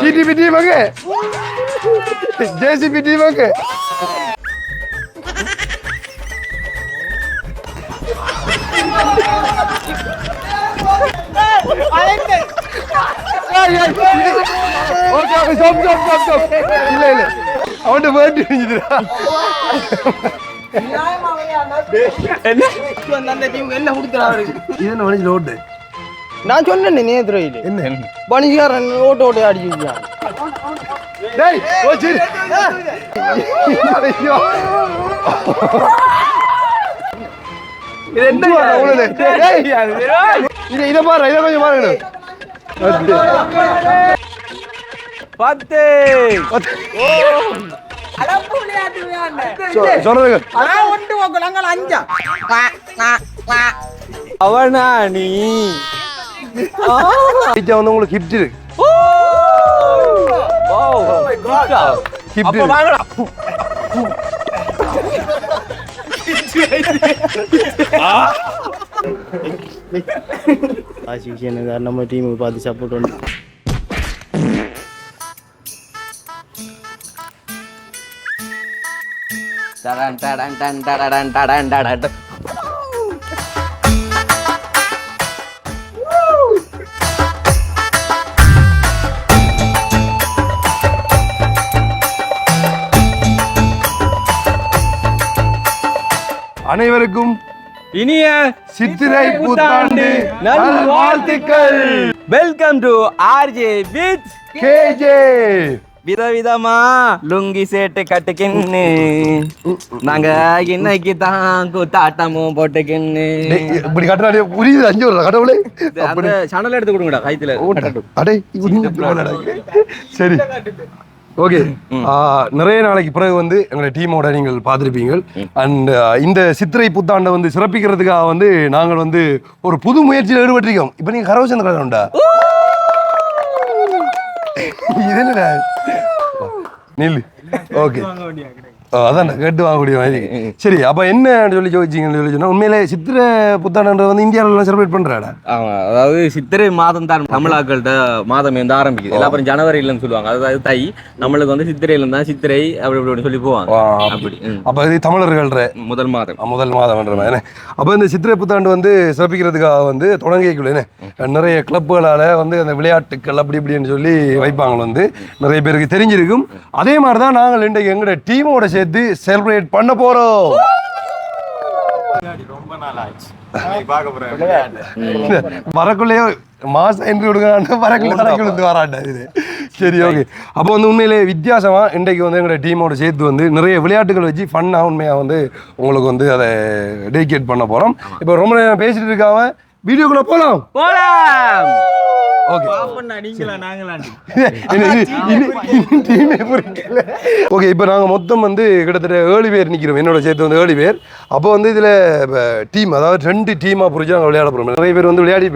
GDP team அங்க JCB team அங்க okay okay stop stop stop stop இல்ல இல்ல அவன்கிட்ட வேண்டி இருந்துடா அந்த டீமுக்கு என்ன? கொடுத்துறாரு இது என்ன மனுஷன் ஓட்டு? நான் சொன்னேன் நேத்ரையில் என்ன? பணிக்காரன் ஓட்டு ஓட்டு அடிச்சு வச்சான் டேய் ஓ சரி. ஐயோ. இது என்ன அவ்வளவு டேய். இத இத பாரு இத கொஞ்சம் பாருங்க பத்து. அவனா நீ வந்து உங்களுக்கு ஹிப்ட் இருக்கு ஆசிஷ் எனக்கு நம்ம டீமுக்கு பார்த்து சப்போர்ட் பண்ணி டடன் டடன் டன் டடன் டடன் டடன் அனைவருக்கும் இனிய சித்திரை புத்தாண்டு நல்வாழ்த்துக்கள். Welcome to RJ with KJ விதவிதமா லுங்கி சேட்டு கட்டுக்கின்னு. நாங்க இன்னைக்கு தான் கூத்தாட்டமும் போட்டுக்கின்னு. இப்படி கட்டினா புரியுது அஞ்சு வருஷம் கடவுளே. அந்த சணல் எடுத்து கொடுங்கடா கைத்துல. அடே. சரி. ஓகே. நிறைய நாளைக்கு பிறகு வந்து எங்களுடைய டீமோட நீங்கள் பார்த்துருப்பீங்க. அண்ட் இந்த சித்திரை புத்தாண்டை வந்து சிறப்பிக்கிறதுக்காக வந்து நாங்கள் வந்து ஒரு புது முயற்சியில் ஈடுபட்டிருக்கோம். இப்போ நீங்கள் கரவசந்த கதை உண்டா இது என்னடா நில்லு ஓகே அதான் கேட்டு வாங்கக்கூடிய மாதிரி சரி அப்போ என்ன சொல்லி யோசிச்சிங்கன்னு சொல்லி உண்மையிலே சித்திரை புத்தாண்டு வந்து இந்தியாவிலாம் செலிப்ரேட் பண்ணுறாடா ஆமா அதாவது சித்திரை மாதம் தான் தமிழாக்கள்கிட்ட மாதம் வந்து ஆரம்பிக்குது. எல்லாம் அப்புறம் ஜனவரியிலன்னு சொல்லுவாங்க. அதாவது தை நம்மளுக்கு வந்து சித்திரையில இருந்தா சித்திரை அப்படி இப்படி சொல்லி போவாங்க. அப்படி. அப்போ இது தமிழர்கள்ற? முதல் மாதம். முதல் மாதம்ன்ற மாதிரி அப்போ இந்த சித்திரை புத்தாண்டு வந்து சிறப்பிக்கிறதுக்காக வந்து தொடங்கிக்குள்ள நிறைய கிளப்புகளால் வந்து அந்த விளையாட்டுக்கள் அப்படி இப்படின்னு சொல்லி வைப்பாங்க வந்து. நிறைய பேருக்கு தெரிஞ்சிருக்கும். அதே மாதிரி தான் நாங்கள் இன்றைக்கு எங்களோட டீமோட சேர்த்து செலிப்ரேட் பண்ண போகிறோம் வரக்குள்ளேயே மாசம் என்று கொடுக்கறாண்டு வரக்குள்ள விழுந்து வராண்டா இது. சரி ஓகே அப்போ வந்து உண்மையிலே வித்தியாசமா இன்றைக்கு வந்து எங்களோட டீமோட சேர்த்து வந்து நிறைய விளையாட்டுகள் வச்சு ஃபன்னாக உண்மையாக வந்து உங்களுக்கு வந்து அதை டெடிகேட் பண்ண போகிறோம் இப்போ ரொம்ப நேரம் பேசிட்டு இருக்காம வீடியோக்குள்ள போகலாம் போலாம். ஓகே இப்போ நாங்கள் மொத்தம் வந்து கிட்டத்தட்ட ஏழு பேர் நிற்கிறோம் என்னோட சேர்த்து வந்து ஏழு பேர். அப்போ வந்து இதில் டீம் அதாவது ரெண்டு டீமாக புரிஞ்சு நாங்கள் விளையாட போகிறோம் நிறைய பேர் வந்து விளையாடி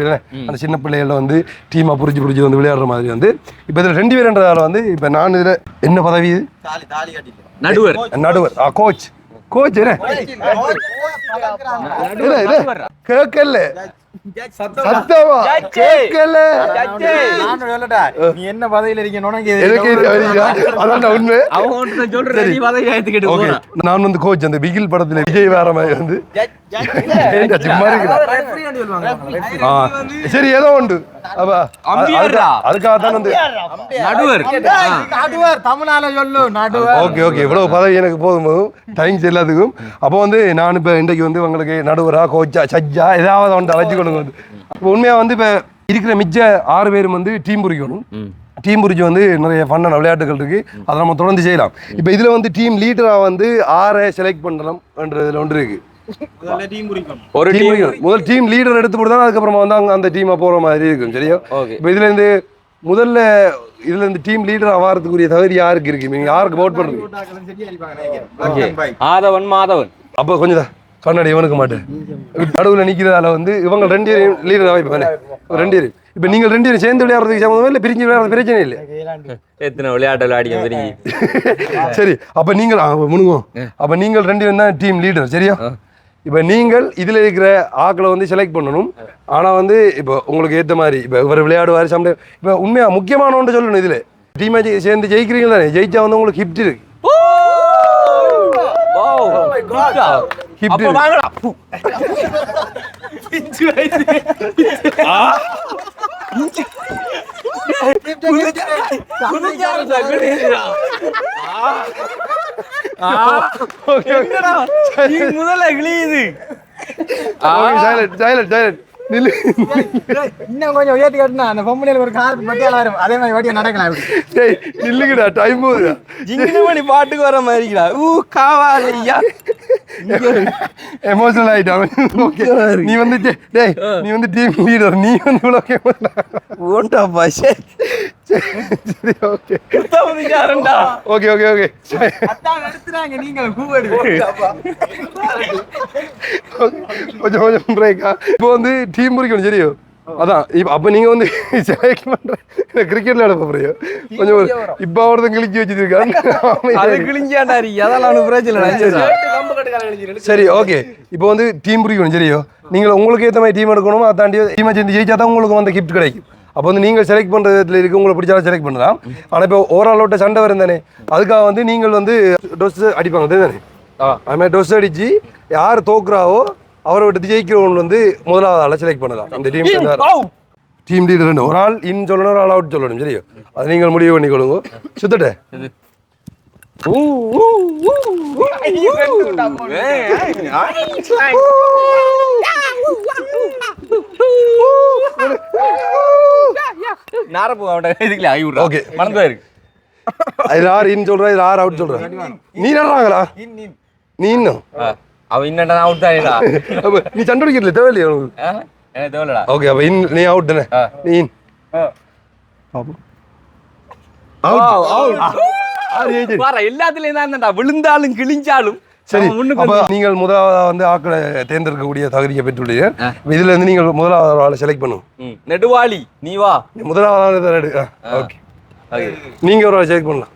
அந்த சின்ன பிள்ளைகள வந்து டீமாக புரிஞ்சு புரிஞ்சு வந்து விளையாடுற மாதிரி வந்து. இப்போ இதில் ரெண்டு பேர்ன்றதால வந்து இப்போ நான் இதில் என்ன பதவி இது? நடுவர். நடுவர். ஆ கோச் கோச் என்ன? இல்ல கேட்கல. நீ என்ன பதவியில் இருக்கணும் எனக்கு இது அறியுதா? அதான்டா உண்மை. அவங்க ஒன்று சொல்ற நீ பதவி ஏத்துக்கிட்டு ஓகே. போறான் நான் வந்து கோச் அந்த பிகில் படத்துல விஜய் வேற மாதிரி வந்து. ஏன்டா சும்மா இருக்கிற ஆ. சரி ஏதோ உண்டு. அப்ப அம்பியர்ரா. அதுக்காக தான் வந்து நடுவர். ஆ. நடுவர். தமிழால சொல்லு நடுவர். Okay okay. இவ்வளவு பதவி எனக்கு போதும் போதும். தேங்க்ஸ் எல்லாத்துக்கும். அப்போ வந்து நான் இப்போ இன்றைக்கு வந்து உங்களுக்கு நடுவரா கோச்சா சஜ்ஜா ஏதாவது ஒன்று கொடுங்க வந்து. இப்போ உண்மையாக வந்து இப்போ இருக்கிற மிச்ச ஆறு பேரும் வந்து டீம் புரிக்கணும். டீம் புரிச்சு வந்து நிறைய ஃபன்னான விளையாட்டுகள் இருக்கு. அதை நம்ம தொடர்ந்து செய்யலாம். இப்போ இதில் வந்து டீம் லீடராக வந்து ஆறை செலக்ட் பண்ணுறதுல ஒன்று இருக்கு. ஒரு டீம். முதல் டீம் லீடர் எடுத்து போட்டு அதுக்கப்புறமா வந்து அங்க அந்த டீமை போகிற மாதிரி இருக்கும் சரியா? இப்போ இதுல இருந்து முதல்ல இதுல இருந்து டீம் லீடர் ஆகிறதுக்குரிய தகுதி யாருக்கு இருக்கு? நீங்க யாருக்கு பண்றீங்க? ஆதவன் மாதவன். அப்போ கொஞ்சம் தான் கண்ணாடி இவனுக்கு மாட்டேன் நடுவில் நிற்கிறதால வந்து இவங்க ரெண்டு பேரையும் லீடர் வைப்பானே? ரெண்டு பேரும். இப்போ நீங்கள் ரெண்டு பேரும் சேர்ந்து விளையாடுறதுக்கு சம்மந்தமே இல்லை பிரிஞ்சு விளையாடுறது பிரச்சனை இல்லை. எத்தனை விளையாட்டு விளையாடிய பெரிய சரி அப்போ நீங்கள் முணுங்க அப்போ நீங்கள் ரெண்டு பேரும் தான் டீம் லீடர் சரியா? இப்போ நீங்கள் இதில் இருக்கிற ஆக்களை வந்து செலக்ட் பண்ணணும். ஆனால் வந்து இப்போ உங்களுக்கு ஏற்ற மாதிரி இப்போ இவர் விளையாடுவார் சம்டைம் இப்போ உண்மையாக முக்கியமான ஒன்று சொல்லணும் இதில். டீமை சேர்ந்து ஜெயிக்கிறீங்க தானே ஜெயிச்சா வந்து உங்களுக்கு ஹிப்ட் இருக்கு. ஹிப்ட் அப்ப இருக்கு வாங்கடா நீ முதல்ல கிளியுது சைலண்ட் சைலண்ட் சைலண்ட் நில்லு இன்னும் கொஞ்சம் உயர்த்தி கட்டினா அந்த பொம்பளையில ஒரு கார் பட்டியால வரும் அதே மாதிரி வட்டியா நடக்கலாம் டேய் நில்லுங்கடா டைம் போகுதுடா ஜிங்கினமணி பாட்டுக்கு வர மாதிரிடா ஊ காவாலையா எமோஷனல் ஆயிட்டான் ஓகே நீ வந்து டேய் நீ வந்து டீம் லீடர் நீ வந்து இவ்வளோ ஓண்டா பாஷே சரி ஓகே ஓகே ஓகே ஓகே நடத்துறாங்க நீங்க கூப்பிடு கொஞ்சம் கொஞ்சம் பிரேக்கா இப்போ வந்து டீம் முறிக்கணும் சரியோ அதான் இப்போ அப்போ நீங்கள் வந்து செலக்ட் பண்ணுற கிரிக்கெட் விளையாட போறியோ கொஞ்சம் இப்போ ஒருத்தன் கிழிச்சு வச்சுருக்கான் அது கிழிஞ்சாண்டா இருக்கு அதெல்லாம் பிரச்சனை இல்லை. சரி. ஓகே இப்போ வந்து டீம் பிடிக்கணும் சரியோ? நீங்கள் உங்களுக்கு ஏற்ற மாதிரி டீம் எடுக்கணும் அதை தாண்டி டீமை சேர்ந்து ஜெயிச்சா தான் உங்களுக்கு வந்து கிஃப்ட் கிடைக்கும். அப்போ வந்து நீங்கள் செலக்ட் பண்ணுறதுல இருக்கு. உங்களுக்கு பிடிச்சாலும் செலக்ட் பண்ணலாம். ஆனால் இப்போ ஓவராலோட்ட சண்டை வரும் தானே? அதுக்காக வந்து நீங்கள் வந்து டொஸ் அடிப்பாங்க தானே அது மாதிரி டொஸ் அடிச்சு யார் தோக்குறாவோ அவரை விட்டு ஜெயிக்கிறவங்க வந்து முதலாவது ஆளை செலக்ட் பண்ணலாம். இந்த டீம் டீம் லீடர் ரெண்டு ஒரு ஆள் இன் சொல்லணும் ஒரு ஆள் அவுட் சொல்லணும் சரியோ? அது நீங்கள் முடிவு பண்ணிக்கொள்ளுங்க. சுத்தட்டே. நாரப்பூ அவன்கிட்ட இதுக்குல ஆகி விட்றா. Okay. மறந்து இருக்கு. இன் இது அவுட் சொல்கிறா நீ நடுறாங்களா நீ இன்னும்? அவன் இன்னண்டா அவுட் அப்ப நீ சண்டை அடிக்கிறதுல தேவையில்லையா உனக்கு? ஆ? எனக்கு தேவையில்லடா. ஓகே அப்ப இன் நீ அவுட் தானே? ஆ. நீ இன் அவுட் பாரு எல்லாத்துலயும் தான் விழுந்தாலும் கிழிஞ்சாலும். சரி அவன் முன்னுக்கு அப்ப நீங்கள் முதலாவதா வந்து ஆக்களை தேர்ந்தெடுக்கக்கூடிய தகுதியை பெற்றுள்ளீர்கள். இதுல இருந்து நீங்கள் முதலாவது ஆளை செலக்ட் பண்ணும். நெடுவாளி நீ வா. முதலாவது ஓகே. நீங்க ஒரு ஆளை செலக்ட் பண்ணலாம்.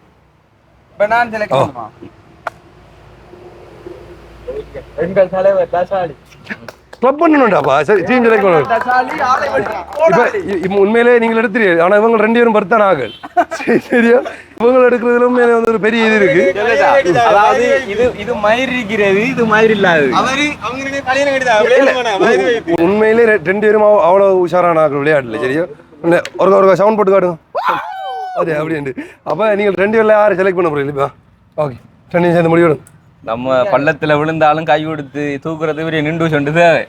இப்ப நான் செலக்ட். பண்ணுமா? எங்கள் தலைவர் தசாலி கிளப் பண்ணணும்டாப்பா சரி டீம் செலக்ட் பண்ணணும். இப்ப உண்மையிலே நீங்கள் எடுத்துறீங்க ஆனா இவங்க ரெண்டு பேரும் பருத்தான் ஆகல் சரி, சரியா? இவங்க எடுக்கிறதுல உண்மையிலே வந்து ஒரு பெரிய இது இருக்கு. அதாவது இது இது மயிர் இருக்கிறது இது மயிர் கட்டிதான் உண்மையிலே ரெண்டு பேரும் அவ- அவ்வளவு உஷாரான ஆக்கள் விளையாடல சரியா? இல்ல, ஒரு ஒரு சவுண்ட் போட்டு காட்டுங்க. அது அப்படின்ட்டு. அப்ப நீங்கள் ரெண்டு பேர்ல யாரை செலக்ட் பண்ண போறீங்க ஓகே. ரெண்டு சேர்ந்து முடிவிடும் நம்ம பள்ளத்துல விழுந்தாலும் கை கொடுத்து தூக்குறது இவரு நின்று சொண்டு தேவை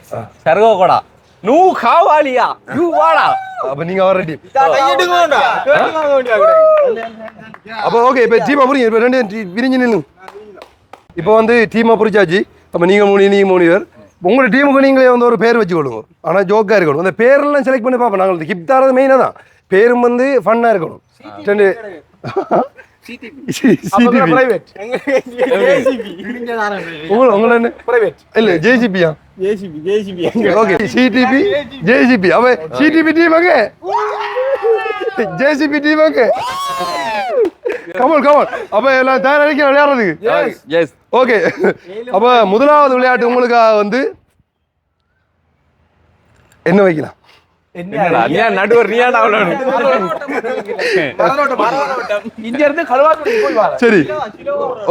சர்வ கொடா நூ காவாலியா யூ வாடா அப்ப நீங்க அவர் டீம் அப்ப ஓகே இப்ப டீமா புரியுங்க இப்ப ரெண்டு விரிஞ்சு நில்லுங்க இப்போ வந்து டீமா புரிச்சாச்சு அப்ப நீங்க மூணு நீங்க மூணு பேர் உங்களோட டீமுக்கு நீங்களே வந்து ஒரு பேர் வச்சுக்கொள்ளுங்க ஆனா ஜோக்கா இருக்கணும் அந்த பேரெல்லாம் செலக்ட் பண்ணி பார்ப்போம் நாங்கள் கிஃப்ட் தரது மெயினாக தான் பேரும் வந்து ஃபன்னா இருக்கணும் ஜேசிபியா JCB JCB okay CDP JCB அவ சிடிபி டீம் அங்க? ஜேசிபி டீம் அங்க? கமல் கமல் அப்ப எல்லாம் தயாரிக்க விளையாடுறதுக்கு? ஓகே அப்ப முதலாவது விளையாட்டு உங்களுக்காக வந்து என்ன வைக்கலாம்? சரி.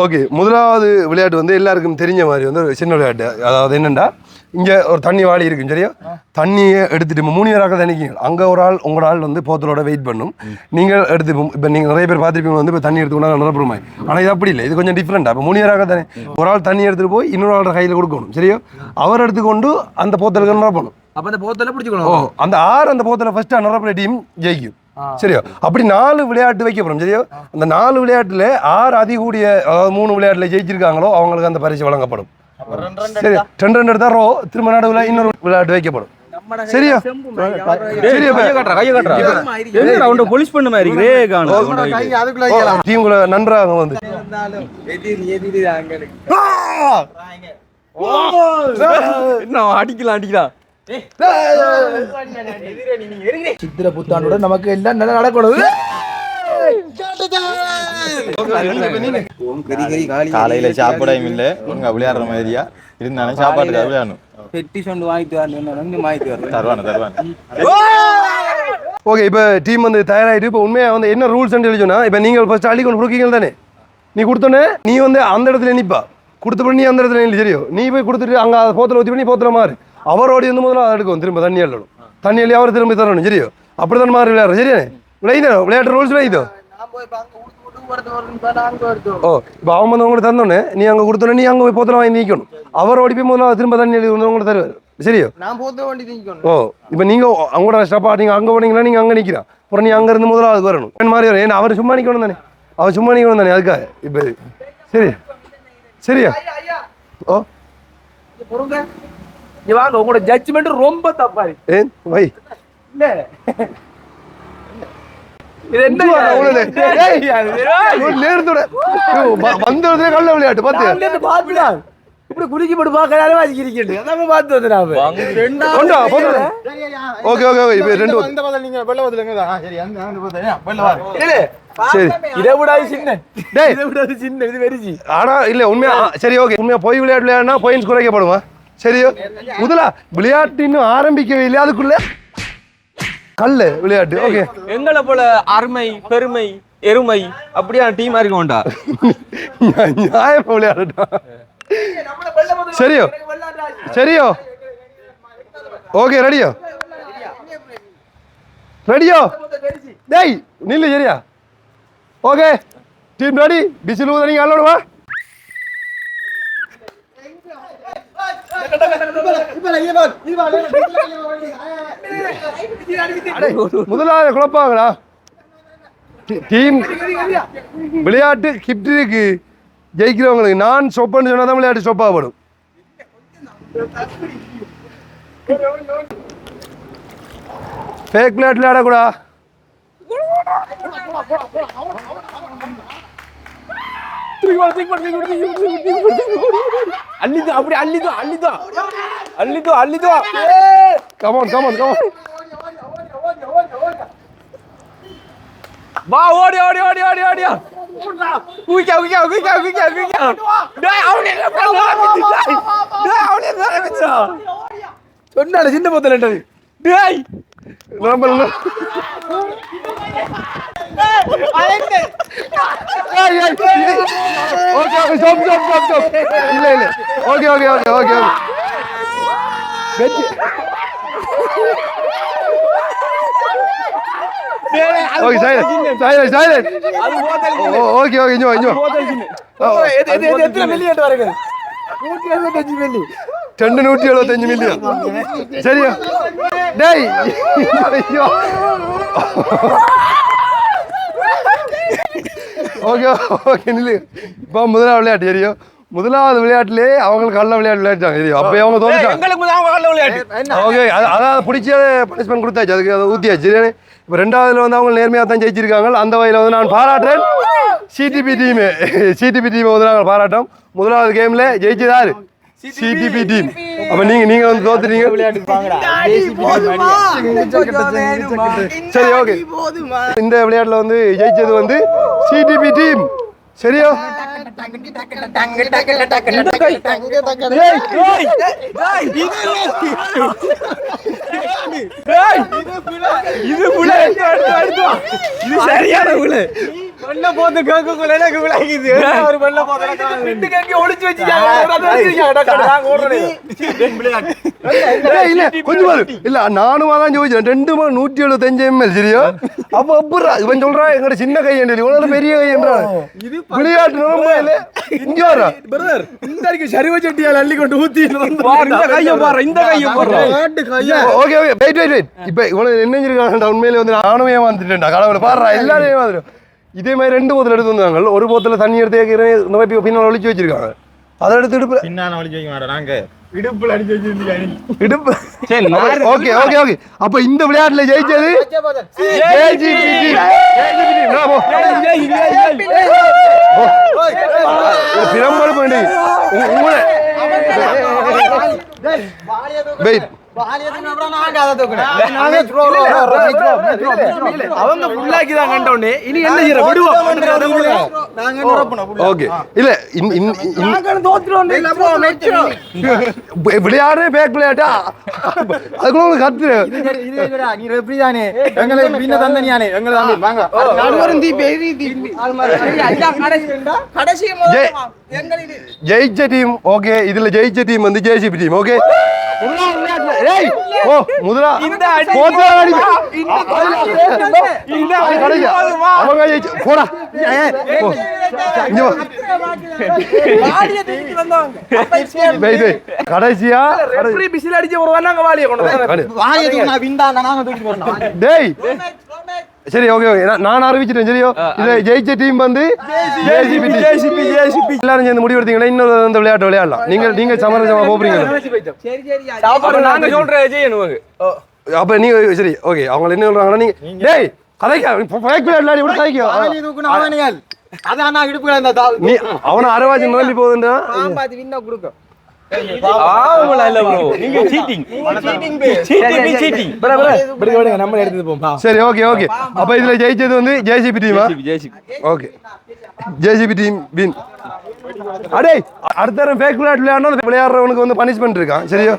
ஓகே முதலாவது விளையாட்டு வந்து எல்லாருக்கும் தெரிஞ்ச மாதிரி வந்து சின்ன விளையாட்டு. அதாவது என்னண்டா இங்க ஒரு தண்ணி வாளி இருக்கும் சரியா? தண்ணியை எடுத்துட்டு மூணு பேராக தண்ணிக்கு அங்க ஒரு ஆள் உங்களோட ஆள் வந்து போத்தலோட வெயிட் பண்ணும். நீங்கள் எடுத்து இப்போ- இப்ப நீங்க நிறைய பேர் பார்த்துருப்பீங்க வந்து இப்போ தண்ணி எடுத்து கொண்டா நிரப்புறமாய் ஆனா இது அப்படி இல்லை. இது கொஞ்சம் டிஃப்ரெண்டா இப்போ மூணு பேராக தானே. ஒரு ஆள் தண்ணி எடுத்துட்டு போய் இன்னொரு ஆள் கையில கொடுக்கணும் சரியா? அவர் எடுத்துக்கொண்டு அந்த போத்தலுக்கு நிரப்பணும். அப்ப அந்த போத்தல ஓ பிடிச்சுக்கணும் அந்த ஆறு அந்த போத்துல ஃபர்ஸ்ட் நிரப்புற டீம் ஜெயிக்கும். சரியா? அப்படி நாலு விளையாட்டு வைக்க போறோம் சரியா அந்த நாலு விளையாட்டுல ஆறு அதிகூடிய அதாவது மூணு விளையாட்டுல ஜெயிச்சிருக்காங்களோ அவங்களுக்கு அந்த பரிசு வழங்கப்படும். சரி. ரெண்டு ரெண்டு எடுத்தா ரோ திரும்ப நடுவுல இன்னொரு விளையாட்டு வைக்கப்படும். சரியா? நன்றாக வந்து. என்ன அடிக்கலாம் அடிக்கலாம் சித்திர புத்தாண்டோட நமக்கு எல்லாம் நல்லா நடக்கணும். காலையில சாப்பிடையும் இல்ல. உங்க விளையாடுற மாதிரியா? இருந்தாலும் சாப்பாட்டுக்கு விளையாடணும். பெட்டி சொண்டு வாங்கிட்டு வரணும். வாங்கிட்டு வரணும். தருவானு தருவானு. ஓகே இப்போ டீம் வந்து தயாராகிட்டு இப்போ உண்மையாக வந்து என்ன ரூல்ஸ் சொல்லி சொன்னா இப்போ நீங்கள் ஃபர்ஸ்ட் அள்ளி கொண்டு கொடுக்கீங்க தானே? நீ கொடுத்தோன்னே நீ வந்து அந்த இடத்துல நிற்பா கொடுத்த நீ அந்த இடத்துல நில்லு சரியோ? நீ போய் கொடுத்துட்டு அங்கே போத்தில் ஊற்றி பண்ணி போத்தில் மாறு. அவர் ஓடி வந்து முதல்ல எடுக்கும் திரும்ப தண்ணி அள்ளணும். தண்ணி அள்ளி அவர் திரும்ப தரணும் சரியோ? அப்படி தான் மாறி விளையாடுற சரியானே விளையாடு விளையாட்டு ரூல்ஸ் விளையாதோ ஓ இப்போ அவன் வந்து உங்களுக்கு தந்தோடனே நீ அங்கே கொடுத்தோன்னே நீ அங்கே போய் போத்தில் வாங்கி நிற்கணும் அவர் ஓடி போய் முதல்ல திரும்ப தண்ணி அள்ளி வந்து உங்களுக்கு தருவார் சரியோ? நான் போத்த வண்டி திங்கணும் ஓ இப்போ நீங்கள் அவங்களோட ஸ்டாப்பா நீங்கள் அங்கே போனீங்கன்னா நீங்கள் அங்கே நிற்கிறான் அப்புறம் நீ அங்கேருந்து முதலாவது வரணும். இந்த மாதிரி வரும். ஏன்னா அவர் சும்மா நிற்கணும் தானே. அவர் சும்மா நிற்கணும் தானே அதுக்காக. இப்போ. சரி. சரியா? ஓ. வாங்க உங்களோட ஜட்ஜ்மெண்ட் ரொம்ப தப்பா இருக்கு. ஏன்? வை. இல்ல. இப்படி குடிக்க போட்டு பாக்கறாரு வாசிக்கிறீங்க அதான் பார்த்து வந்து நாம கொண்டா போதும் ஓகே ஓகே ஓகே இப்போ ரெண்டு இந்த பதில் நீங்க வெள்ள பதிலுங்க சரி அந்த அந்த பதில் வெள்ள பதில் சரி. இதை விட சின்ன. டேய். இதை விட சின்ன இது வெரிஜி ஆனா இல்ல உண்மையா ஆ, சரி ஓகே. உண்மையா போய் விளையாட்டு விளையாடினா பாயிண்ட்ஸ் குறைக்கப்படுமா? சரியோ? முதலா விளையாட்டு இன்னும் ஆரம்பிக்கவே இல்லை அதுக்குள்ள? கல்லு விளையாட்டு ஓகே. எங்களை போல அருமை பெருமை எருமை அப்படியான டீமா இருக்க வேண்டாம் நியாயமா விளையாடட்டா சரியோ? சரியோ? ஓகே ரெடியோ ரெடியோ டேய் நில்லு சரியா? ஓகே டீம் ரெடி பிசில் ஊத நீங்க அள்ளணுமா முதலாவது குழப்பாங்களா? டீம் விளையாட்டு கிப்ட் இருக்கு ஜெயிக்கிறவங்களுக்கு நான் சொப்பன்னு சொன்னா தான் விளையாட்டு சொப்பாகப்படும் ஃபேக் விளையாட்டு விளையாடக்கூடா. அள்ளிதோ அப்படி அள்ளிதோ அள்ளிதோ அள்ளிதோ அள்ளிதோ come on come on come on வா ஓடி ஓடி ஓடி ஓடி ஓடி குயிக்கா குயிக்கா குயிக்கா குயிக்கா குயிக்கா டேய் அவனே டேய் டேய் அவனே வரமிச்சா சொன்னால சின்ன போத்தலண்டது டேய் நம்ம okay okay stop stop stop stop இல்ல இல்ல okay okay okay okay okay வெற்றி ஓகே சைலண்ட் சைலண்ட் சைலண்ட் அது போத்தல் ஓகே ஓகே இஞ்சோ இஞ்சோ போத்தல் சின்ன இது இது இது எத்தனை மில்லியன் வருங்க 175 மில்லி ரெண்டு நூற்றி எழுபத்தஞ்சு மில்லியன் சரியா டேய் ஐயோ ஓகே ஓகே நில்லு. இப்போ முதலாவது விளையாட்டு தெரியும் முதலாவது விளையாட்டுலே அவங்களுக்கு கள்ள விளையாட்டு விளையாட்டாங்க தெரியும் அப்போ அவங்க விளையாட்டு. ஓகே அது அதான் பிடிச்ச பனிஷ்மெண்ட் கொடுத்தாச்சு அதுக்கு அதை ஊற்றியாச்சு இப்போ ரெண்டாவதுல வந்து அவங்க நேர்மையாக தான் ஜெயிச்சிருக்காங்க. அந்த வகையில் வந்து நான் பாராட்டுறேன். சிடிபி டீமு சிடிபி டீமை வந்து நாங்கள் பாராட்டோம். முதலாவது கேமில் ஜெயிச்சதாரு சிடிபி டீம் அப்போ நீங்கள் நீங்கள் வந்து தோத்துட்டீங்க சரி ஓகே இந்த விளையாட்டில் வந்து ஜெயிச்சது வந்து சிடிபி டீம் சரியா இது புள்ள இது சரியான புள்ள வெள்ள போத்து கேக்குக்குள்ள எனக்கு விளங்குது ஒரு வெள்ள போத்து வீட்டுக்கு எங்க ஒளிச்சு ஏய், இல்ல கொஞ்சம் பாரு. இல்ல நானும் தான் ஜோதிச்சேன் ரெண்டு மணி நூற்றி எழுபத்தஞ்சு எம்எல் சரியா? அப்ப அப்புறா இவன் சொல்றான் எங்கட சின்ன கையண்டி இவனோட பெரிய கையன்றான் விளையாட்டு நிலமா இல்ல. இங்க வரா பிரதர் இந்த அடிக்கு சரிவ சட்டியால் அள்ளி கொண்டு ஊத்தி இந்த கையை பாரு இந்த கையை பாரு okay okay wait wait wait இப்போ இவனுக்கு என்ன உண்மையிலே வந்து நானும் ஏமாந்துட்டேன்டா. கடவுளை பாடுறா எல்லாரும் ஏமாந்துடும் இதே மாதிரி ரெண்டு போத்தல் எடுத்து வந்தாங்க ஒரு போத்தல தண்ணி எடுத்து மாதிரி பின்னால் ஒழிச்சு வச்சிருக்காங்க அதை எடுத்து இடுப்பு பின்னான வலிச்சு வைக்க மாட்டோம் நாங்க இடுப்புல அடிச்சு வச்சிருந்தீங்க இடுப்பு சரி ஓகே ஓகே ஓகே அப்ப இந்த விளையாட்டுல ஜெயிச்சது பிரம்பல் பண்ணி உங்களை வெயிட் அவங்க ஃபுல்லாக்கி தான் கண்டோடனே இனி என்ன செய்யற விடுவோம் ஓகே இல்ல விளையாடு பேக் விளையாட்டா அதுக்குள்ள உங்களுக்கு கத்து நீ தானே பின்ன தந்தனியானே எங்களை வாங்க நடுவரும் தீ பெரிய தீ ஜெயிச்ச டீம் ஓகே இதுல ஜெயிச்ச டீம் வந்து ஜேசிபி டீம் ஓகே ஓ முதலா? அவங்க ஜெயிச்சு போடா. கடைசியா? பிசில் அடிச்ச ஒரு கொண்டு டேய். சரி ஓகே ஓகே நான் நான் அறிவிச்சிட்டேன் சரியோ இதுல ஜெயிச்ச டீம் வந்து ஜேசிபி ஜேசிபி ஜேசிபி எல்லாரும் சேர்ந்து முடிவெடுத்தீங்கன்னா இன்னொரு அந்த விளையாட்டு விளையாடலாம் நீங்க நீங்க சமரசமா போறீங்க அப்ப நாங்க சொல்ற ஜெயனுவாங்க அப்ப நீங்க சரி ஓகே அவங்க என்ன சொல்றாங்கன்னா நீங்க டேய் கதைக்க ஃபேக் விளையாடலாம் இப்படி கதைக்க அதான் நான் இடுப்புல நீ அவன அரைவாசி நிரம்பி போகுதுன்னா ஆவல இல்ல ப்ரோ நீங்க சீட்டிங் சீட்டிங் சீட்டிங் நம்ம எடுத்து போமா சரி ஓகே ஓகே. அப்ப இதுல ஜெயிச்சது வந்து ஜேசிபி டீமா ஓகே. ஜேசிபி டீம் வின் அடே அடுத்த தடவை ஃபேக் விளையாட்டு விளையாடணும் விளையாடுறவனுக்கு வந்து பனிஷ்மெண்ட் இருக்கான் சரியா?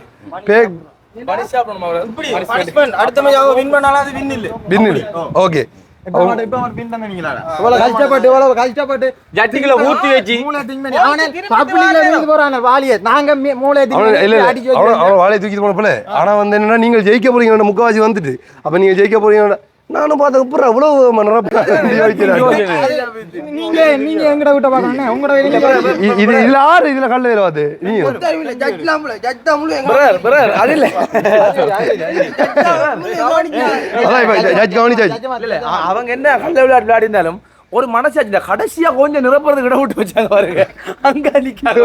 ஃபேக் அடுத்த மேட்ச் வின் பண்ணாலும் அது வின் இல்ல. வின் இல்ல. அடிச்சு அவன் வச்சு. அவன் வாழையை தூக்கிட்டு போன போல ஆனா வந்து என்னன்னா நீங்கள் ஜெயிக்க போறீங்க முக்கவாசி வந்துட்டு. அப்ப நீங்க ஜெயிக்க போறீங்க நானும் பார்த்த அப்புறம் அவ்வளவு மனரப்ப நீங்க நீங்க எங்கட விட்ட பாக்கணும் உங்களோட வெளியில இது இதுல ஆறு இதுல கல்ல நீங்க இல்ல. இல்ல அவங்க என்ன கள்ள விளையாட்டு விளையாடினாலும் ஒரு மனசாச்சு இந்த கடைசியா கொஞ்சம் நிரப்புறதுக்கு இடம் விட்டு வச்சாங்க பாருங்க. அங்க நிக்காது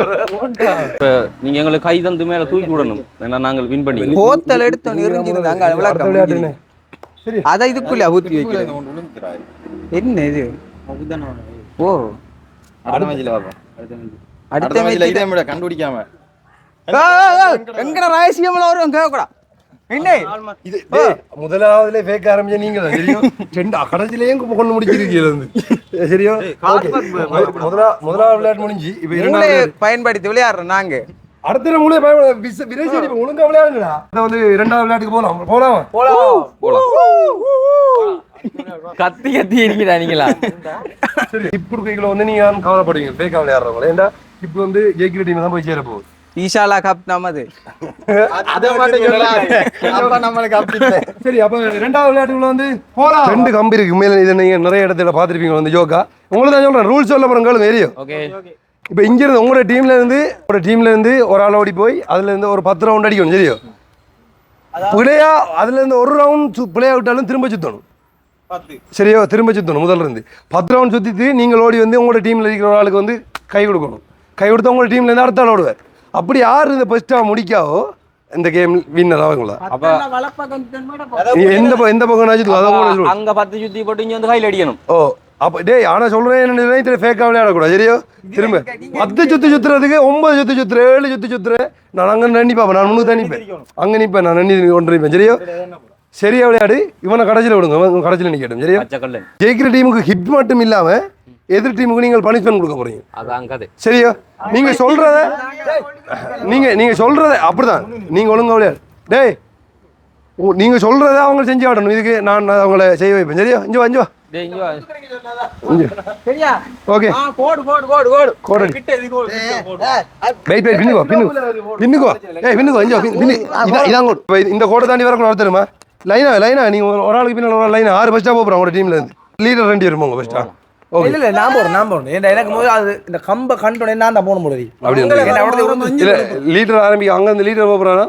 நீங்க எங்களுக்கு கை தந்து மேல தூக்கி விடணும். ஏன்னா நாங்கள் வின் பண்ணி போத்தல் எடுத்து எரிஞ்சிருந்தாங்க அடுத்த விளக்கம் விளையாட்டு என்ன? அதை இதுக்குள்ள ஊத்தி வைக்கிறேன். என்ன இது? ஓ. அடுத்த மேட்ச்ல கண்டுபிடிக்காம. எங்கட ரகசியம்ல வரும் கேட்கக்கூடாது என்ன? இது முதலாவதுல ஃபேக் ஆரம்பிச்ச நீங்க தெரியும்? ரெண்டு கடைசிலேயும் கொண்டு முடிச்சிருக்கீங்க வந்து சரியா? ஓகே முதலா முதலாவது விளையாட்டு முடிஞ்சு இப்ப இரண்டாவது பயன்படுத்தி விளையாடுறோம் நாங்க. அடுத்த மூளை விரைசி ஒழுங்கா விளையாடுங்கடா. அதான் வந்து இரண்டாவது விளையாட்டுக்கு போலாம். போலாம். கத்தி கத்தி இருக்கிறா நீங்களா? சரி இப்படி கைகளை வந்து நீங்க யாரும் கவலைப்படுவீங்க ஃபேக்கா விளையாடுறவங்க ஏன்டா இப்போ வந்து ஜெயிக்கிற டீம் தான் போய் சேர போகுது. ஈஷாலா கப் நமது அத. சரி அப்ப ரெண்டாவது விளையாட்டுக்குள்ள வந்து போலாம். ரெண்டு கம்பி இருக்கு. மேல இதை நீங்க நிறைய இடத்துல பாத்திருப்பீங்க வந்து ஜோக்கா உங்களுக்கு தான் சொல்றேன் ரூல்ஸ் சொல்ல போறேன் கேளுங்க ஏரியும் ஓகே இப்போ இங்க இருந்து உங்களோட டீம்ல இருந்து ஒரு டீம்ல இருந்து ஒரு ஆள் ஓடி போய் அதுல இருந்து ஒரு பத்து ரவுண்ட் அடிக்கணும் சரியோ? பிள்ளையா அதுல இருந்து ஒரு ரவுண்ட் பிள்ளையா விட்டாலும் திரும்ப சுத்தணும். சரியோ? திரும்ப சுத்தணும் முதல்ல இருந்து. பத்து ரவுண்ட் சுத்திட்டு நீங்கள் ஓடி வந்து உங்களோட டீம்ல இருக்கிற ஒரு ஆளுக்கு வந்து கை கொடுக்கணும். கை கொடுத்து உங்களோட டீம்ல இருந்து அடுத்த ஆள் ஓடுவார். அப்படி யார் இந்த ஃபர்ஸ்டா முடிக்காவோ இந்த கேம் வின்னர் ஆகுங்களா அப்ப எந்த பக்கம் எந்த பக்கம். அங்க பத்து சுத்தி போட்டு இங்க வந்து கையில் அடிக்கணும். ஓ அப்ப டேய் ஆனா சொல்றேன் என்ன இதுல ஃபேக்கா விளையாடக்கூடாது. சரியோ? திரும்ப. பத்து சுத்து சுத்துறதுக்கு ஒன்பது சுத்து சுத்துற ஏழு சுத்து சுத்துற. நான் அங்க நன்னி பாப்பேன் நான் முன்னுக்கு தான் நிப்பேன். அங்க நிப்பேன் நான் நன்னி கொண்டு நிப்பேன் சரியோ? சரியா விளையாடு இவனை கடைசியில் விடுங்க இவன் கடைசியில் நிக்கட்டும். சரியா? ஜெயிக்கிற டீமுக்கு ஹிட் மட்டும் இல்லாம எதிர் டீமுக்கு நீங்கள் பனிஷ்மெண்ட் கொடுக்க போறீங்க. அதான் கதை. சரியா? நீங்க சொல்றத நீங்க நீங்க சொல்றத அப்படிதான். நீங்க ஒழுங்கா விளையாடு. டேய் நீங்க சொல்றத அவங்க செஞ்சு ஆடணும் இதுக்கு நான் நான் அவங்கள செய்ய வைப்பேன். சரியா? இஞ்சு வா இஞ்சு வா. டேய் இங்க வா. சரியா? ஓகே. கோடடி வெயிட் வெயிட் ஏய் பின்னு. இதான் கோடு. இந்த கோடை தாண்டி வரக்கூடாது வர தெரியுமா லைனா லைனா நீங்க ஒரு ஆளுக்கு பின்னால் ஒரு லைனா ஆறு பஸ்ட்டாக போகிறோம் உங்களோட டீம்ல இருந்து. லீடர் ரெண்டு பேரும் உங்க பஸ்ட்டா ஓகே இல்ல இல்ல நான் போறேன் நான் போறேன் ஏன்டா எனக்கு முதல்ல அது இந்த கம்ப கண்டோட நான் தான் போன முடியாது அப்படி லீடர் ஆரம்பிக்க அங்க இருந்து லீடர் போறானா?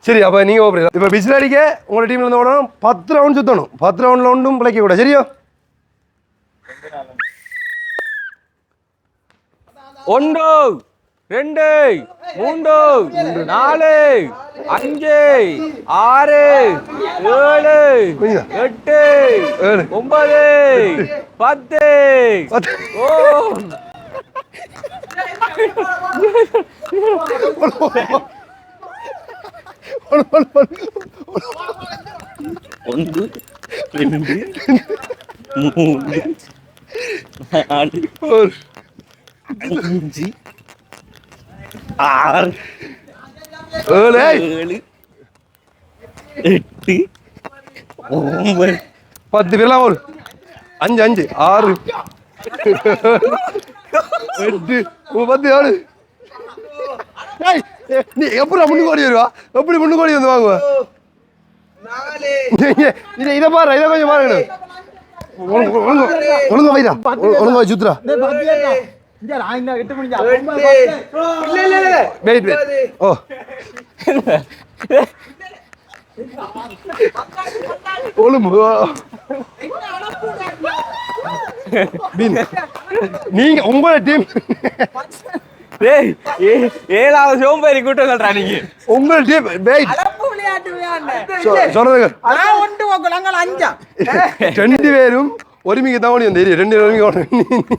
சரி அப்ப நீங்க போறீங்க இப்ப விசில் அடிக்க உங்களோட டீம்ல இருந்து ஓடணும். பத்து ரவுண்ட் சுத்தணும். பத்து ரவுண்ட்ல ஒன்றும் பிழைக்க கூட சரியா? ஒன்று ரெண்டு மூன்று நாலு அஞ்சு ஆறு ஏழு? எட்டு. ஒன்பது பத்து. பத்து. ஓ. ஒன்று ரெண்டு மூணு நாலு அஞ்சு ஆறு ஏழு. ஏழு எட்டு ஒன்பது. பத்து பேர்லாம் ஒரு அஞ்சு அஞ்சு ஆறு. எட்டு பத்து ஏழு. நீ எப்படி முன்னுக்கு ஓடி வருவா? எப்படி முன்னுக்கு ஓடி வந்து வாங்குவ? இதை- இதை இதை பாரு இதை கொஞ்சம் பாருங்க ஒழுங்கு வைடா. ஒழுங்கு வை சுத்துறா வெயிட் வெயிட் ஓ. நீங்க உங்களோட டீம் டேய் ஏழாவது சோம்பேறி கூட்டங்கள்டா நீங்க உங்கள் டீம் ரெண்டு பேரும் ஒருமிக்கு தவணி அந்த ரெண்டு ஒருமிக்கு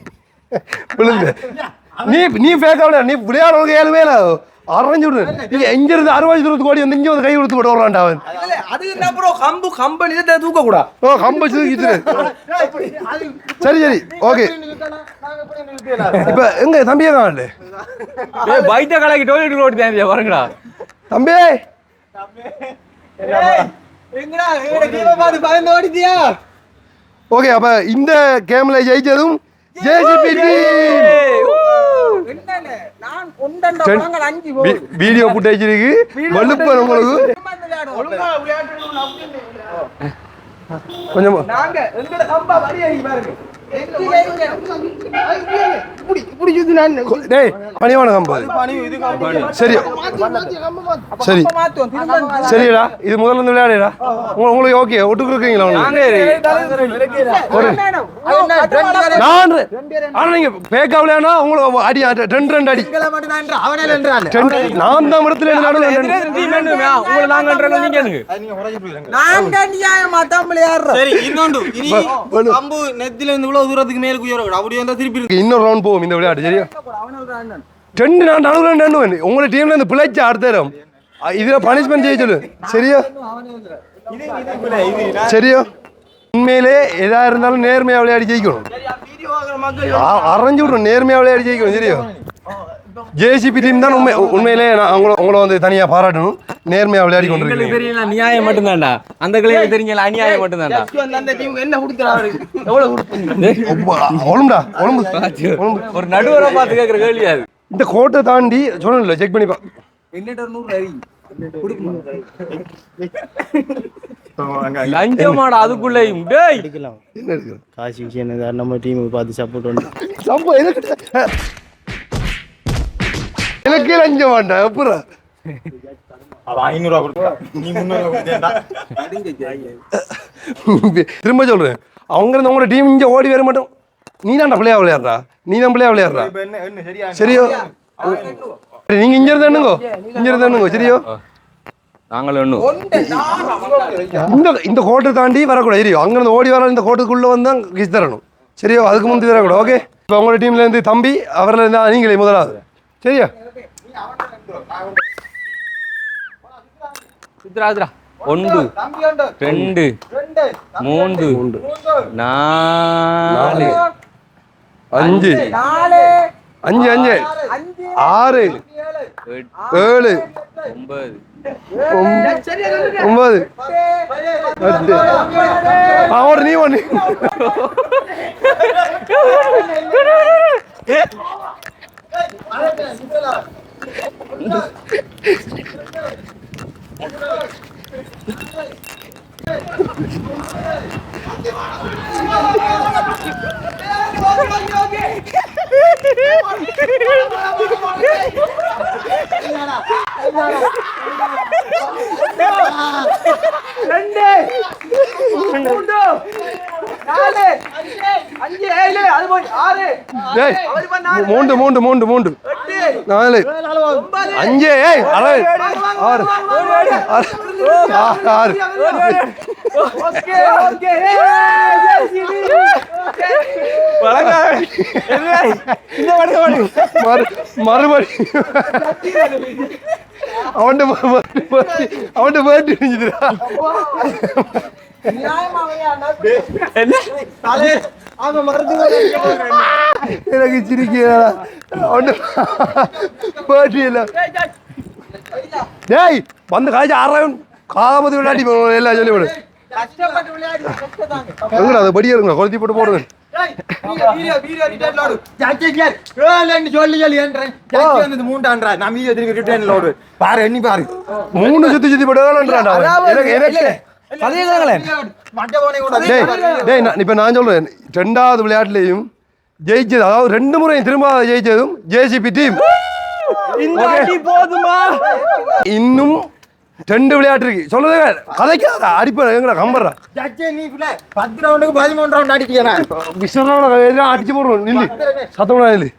விழுந்து நீ நீ பேச விட நீ விளையாடுறவங்க ஏழு பேர் அரைஞ்சு இது எங்க இருந்து அறுபது ஓடி வந்து இங்க வந்து கை கொடுத்து போட்டு வரான்டா அவன் அது என்ன ப்ரோ கம்பு கம்பெனி தூக்க கூடா ஓ கிச்சு சரி சரி ஓகே இப்ப எங்க தம்பியே காணல டேய் பைத்த கலக்கி டோய்லெட் ஓடி தேவையா பாருங்கடா தம்பி எங்கடா எங்கட கீழ பாத்து பயந்து ஓடிட்டியா ஓகே அப்ப இந்த கேம்ல ஜெயிச்சதும் ஜேசிபி டீம் வீடியோ ஃபுட்டேஜ் இருக்கு. வலுப்பன் உங்களுக்கு கொஞ்சம். சரிடா இது முதல்ல இருந்து விளையாடுடா உங்க- உங்களுக்கு ஓகே ஒட்டுக்கு இருக்கீங்களா நான் ஆனா நீங்க பேக்கா விளையாடா உங்களுக்கு அடி ரெண்டு ரெண்டு அடி ரெண்டு நான் தான் இடத்துல நடுவில் ரெண்டு டீம் இவ்வளவு தூரத்துக்கு மேல குயரக்கூடாது அப்படி வந்தா திருப்பி இன்னொரு ரவுண்ட் போவோம் இந்த விளையாட்டு சரியா? ரெண்டு நான் நடுவில் ரெண்டு எண்ணுவேன் உங்களை டீம்ல இருந்து பிழைச்ச அடுத்த தரம். அ, இதுல பனிஷ்மெண்ட் செய்ய சொல்லு. சரியா? சரியா? உண்மையிலே எதா இருந்தாலும் நேர்மையா விளையாடி ஜெயிக்கணும். அரைஞ்சு விடணும். நேர்மையா விளையாடி ஜெயிக்கணும் சரியா? ஜேசிபி டீம் தான் உண்மை உண்மையிலே நான் உங்களை உங்களை வந்து தனியா பாராட்டணும். நேர்மையா விளையாடி கொண்டிருக்கீங்க. தெரியல நியாயம் மட்டும்தான்டா. அந்த கிளைக்கு தெரிஞ்சல அநியாயம் மட்டும்தான்டா. அந்த டீமுக்கு என்ன கொடுக்குறாரு எவ்வளவு கொடுப்பீங்க ஒழும்புடா ஒழும்பு ஒரு நடுவரை பார்த்து கேட்குற கேள்வி அது. இந்த கோட்டை தாண்டி சொல்லல செக் பண்ணி பா. என்னட்ட நூறு லஞ்சமாடா அதுக்குள்ளேயும். டேய். என்ன இருக்கு காசி விஷயம் நம்ம டீமுக்கு பார்த்து சப்போர்ட் பண்ணி சம்பவம் எனக்கு லஞ்ச மாட்டேன் அப்புறம் திரும்ப சொல்றேன். அவங்க இருந்து உங்களோட டீம் இங்க ஓடி வர மாட்டோம். நீ தான்டா பிள்ளையா விளையாடுறா? நீ தான் பிள்ளையா விளையாடுறா? சரியா? சரியோ? சரி, நீங்க இங்க இருந்து எண்ணுங்கோ. இங்க இருந்து எண்ணுங்கோ சரியோ? ஒன்றும் இந்த இந்த கோட்டை தாண்டி வரக்கூடாது. சரியோ அங்க இருந்து ஓடி வர இந்த கோட்டுக்குள்ள வந்து கிஸ் தரணும். சரியோ அதுக்கு முந்தி தரக்கூடாது ஓகே இப்போ உங்களோட டீம்ல இருந்து தம்பி அவர்ல இருந்து நீங்களே முதலாவது. சரியா? ஒன்று ரெண்டு மூன்று நாலு அஞ்சு. அஞ்சு அஞ்சு. ஆறு. ஏழு. ஒன்பது. ஒன்பது. பத்து ஒரு நீ ஒன்று よろしくお願いします。நாலு அஞ்சு ஏழு அது போய் ஆறு மூன்று மூன்று மூன்று மூன்று. நாலு. அஞ்சு ஏய் ஆறு. ஆறு ஆறு. ஆறு ஓகே ஓகே மறு மறுபடி அவன்கிட்ட அவன்கிட்ட பேட்டு இருந்துச்சுடா அவன் மறந்து எனக்கு சிரிக்கிறா காமதி விளையாடி எல்லாம் சொல்லி விடு கஷ்டப்பட்டு விளையாடி கஷ்டத்தாங்க எங்கடா அது படியா இருக்குங்க கொளுத்தி போட்டு போடுங்க மூணு சுத்தி சுத்தி போட்டு இப்போ நான் சொல்றேன். ரெண்டாவது விளையாட்டுலையும் ஜெயிச்சது அதாவது ரெண்டு முறையும் திரும்ப ஜெயிச்சதும் ஜேசிபி டீம் போதுமா? இன்னும் ரெண்டு விளையாட்டு இருக்கு. சொல்லுங்க கதைக்காதா ஜாக்கி நீ பிள்ளை பத்து ரவுண்டுக்கு பதிமூணு ரவுண்ட் அடிக்கிறா விஸ்வநாத எல்லாம் அடிச்சு போடுவோம் நில்லு. சத்தம்னா நில்லு.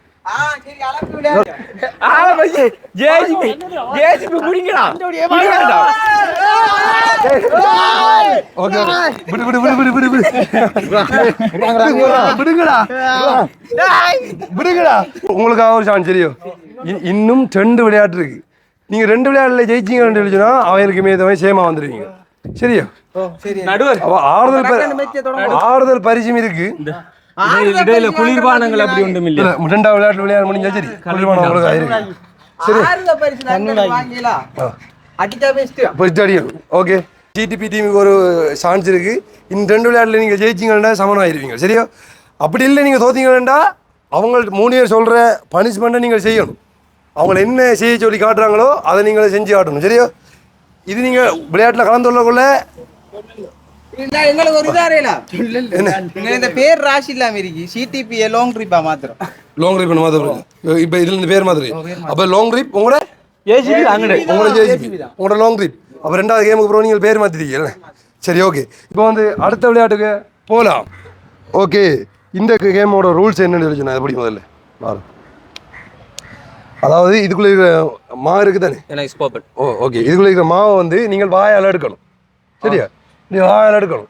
விடுங்கடா. உங்களுக்காக ஒரு சான்ஸ் தெரியும் இன்னும் ரெண்டு விளையாட்டு இருக்கு. நீங்க ரெண்டு விளையாட்டுல ஜெயிச்சீங்கன்னு சொல்லிச்சுன்னா அவங்களுக்கு மேதமே சேமா வந்துடுவீங்க சரியா? நடுவர். ஆறுதல் ஆறுதல் பரிசும் இருக்கு. இடையில குளிர்பானங்கள் அப்படி ஒன்றும் இல்லை ரெண்டாவது விளையாட்டு விளையாட முடிஞ்சா சரி. குளிர்பானம் உங்களுக்கு ஆயிருக்கு. நாங்கள் அடியும். ஓகே. ஜிடிபி டீமுக்கு ஒரு சான்ஸ் இருக்கு. இந்த ரெண்டு விளையாட்டுல நீங்க ஜெயிச்சீங்கன்னா சமனம் ஆயிருவீங்க சரியா? அப்படி இல்லை நீங்க தோத்தீங்கன்னா அவங்க மூணு பேர் சொல்ற பனிஷ்மெண்ட்டை நீங்கள் செய்யணும். அவங்கள என்ன செய்ய சொல்லி காட்டுறாங்களோ அதை நீங்கள் செஞ்சு காட்டணும். சரியா? இது நீங்க விளையாட்டுல கலந்து கொள்ளக்குள்ள இருந்தா எங்களுக்கு ஒரு இதா அறையல. எங்க இந்த பேர் ராசி இல்லாம இருக்கு சிடிபி லாங் ட்ரிப்பா மாத்திரம். லாங் ட்ரிப் மாத்திரம் இப்போ இதுல இந்த பேர் மாதிரி. அப்போ லாங் ட்ரிப் உங்களோட அங்கடே உங்களோட ஜேசிபி உங்களோட லாங் ட்ரிப் அப்போ ரெண்டாவது கேமுக்கு அப்புறம் நீங்கள் பேர் மாற்றிட்டீங்கல்ல சரி ஓகே இப்போ வந்து அடுத்த விளையாட்டுக்கு போகலாம் ஓகே இந்த கேமோட ரூல்ஸ் என்னன்னு சொல்லி நான் எப்படி முதல்ல? அதாவது இதுக்குள்ளே இருக்கிற மா இருக்குது தானே? எனக்கு ஓ ஓகே இதுக்குள்ளே இருக்கிற மாவை வந்து நீங்கள் வாயால் எடுக்கணும். சரியா? நீங்கள் வாயால் எடுக்கணும்.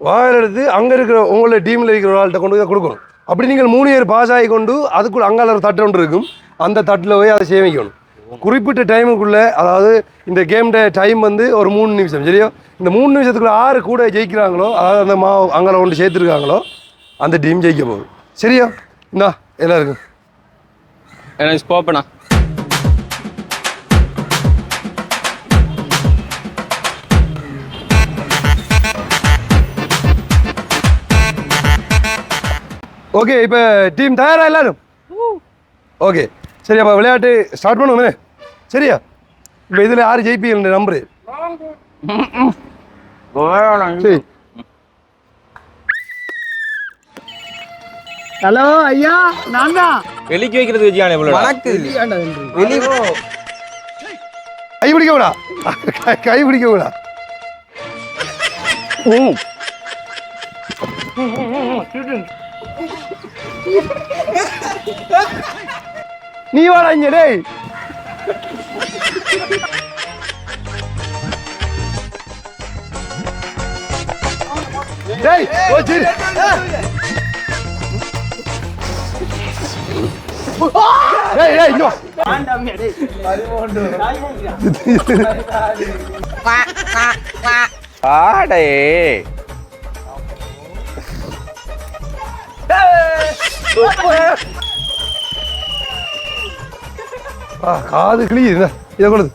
வாயால் எடுத்து அங்கே இருக்கிற உங்களோட டீமில் இருக்கிற ஆள்கிட்ட கொண்டு போய் கொடுக்கணும். அப்படி நீங்கள் மூணு பேர் பாஸ் ஆகி கொண்டு அதுக்குள்ள அங்கால ஒரு தட்டு ஒன்று இருக்கும். அந்த தட்டில் போய் அதை சேமிக்கணும். குறிப்பிட்ட டைமுக்குள்ளே அதாவது இந்த கேம்ட டைம் வந்து ஒரு மூணு நிமிஷம் சரியா? இந்த மூணு நிமிஷத்துக்குள்ள ஆறு கூட ஜெயிக்கிறாங்களோ அதாவது அந்த மாவு அங்கால கொண்டு சேர்த்துருக்காங்களோ அந்த டீம் ஜெயிக்க போகுது. சரியா? இந்தா எல்லாருக்கும். எனக்கு ஸ்போப்பனா ஓகே இப்போ டீம் தயாரா எல்லாரும் ஓகே சரி அப்போ விளையாட்டு ஸ்டார்ட் பண்ணுவோமே சரியா இப்போ இதில் யார் ஜெயிப்பீங்க நம்பரு சரி ஹலோ ஐயா நான் தான் வெளிக்கு வைக்கிறது வச்சியான இவ்வளோ வெளி கை பிடிக்க விடா கை- கை பிடிக்க விடா நீ வாடா இங்க டேய். டேய் ஓ சரி ஆடே. காது கிளி இதை கொடுது